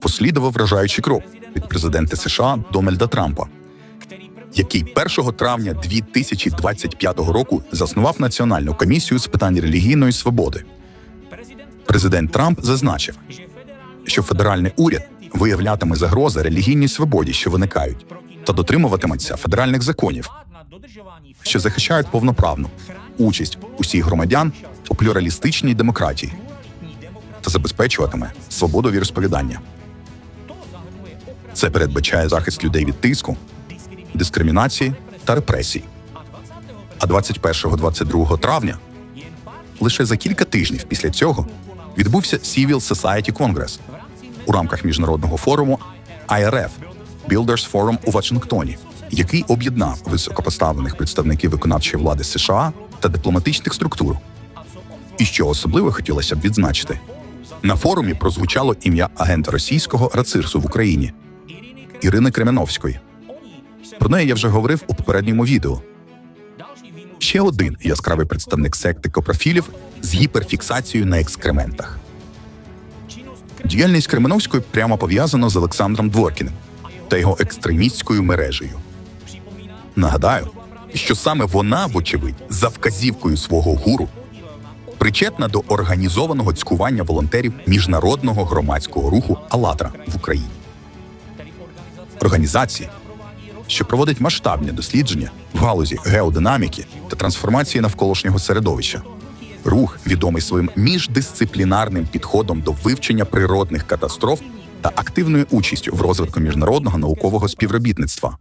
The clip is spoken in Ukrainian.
послідував вражаючий крок від президента США Дональда Трампа, який 1 травня 2025 року заснував Національну комісію з питань релігійної свободи. Президент Трамп зазначив, що федеральний уряд виявлятиме загрози релігійній свободі, що виникають, та дотримуватиметься федеральних законів, що захищають повноправну участь усіх громадян у плюралістичній демократії та забезпечуватиме свободу віросповідання. Це передбачає захист людей від тиску, дискримінації та репресій. А 21-22 травня, лише за кілька тижнів після цього, відбувся Civil Society Congress у рамках міжнародного форуму IRF Builders Forum у Вашингтоні, який об'єднав високопоставлених представників виконавчої влади США та дипломатичних структур. І що особливо хотілося б відзначити, на форумі прозвучало ім'я агента російського рацирсу в Україні Ірини Кременовської. Про неї я вже говорив у попередньому відео. Ще один яскравий представник секти копрофілів з гіперфіксацією на екскрементах. Діяльність Кременовської прямо пов'язана з Олександром Дворкіним та його екстремістською мережею. Нагадаю, що саме вона, вочевидь, за вказівкою свого гуру, причетна до організованого цькування волонтерів міжнародного громадського руху «АЛЛАТРА» в Україні. Організації, що проводить масштабні дослідження в галузі геодинаміки та трансформації навколишнього середовища. Рух відомий своїм міждисциплінарним підходом до вивчення природних катастроф та активною участю в розвитку міжнародного наукового співробітництва.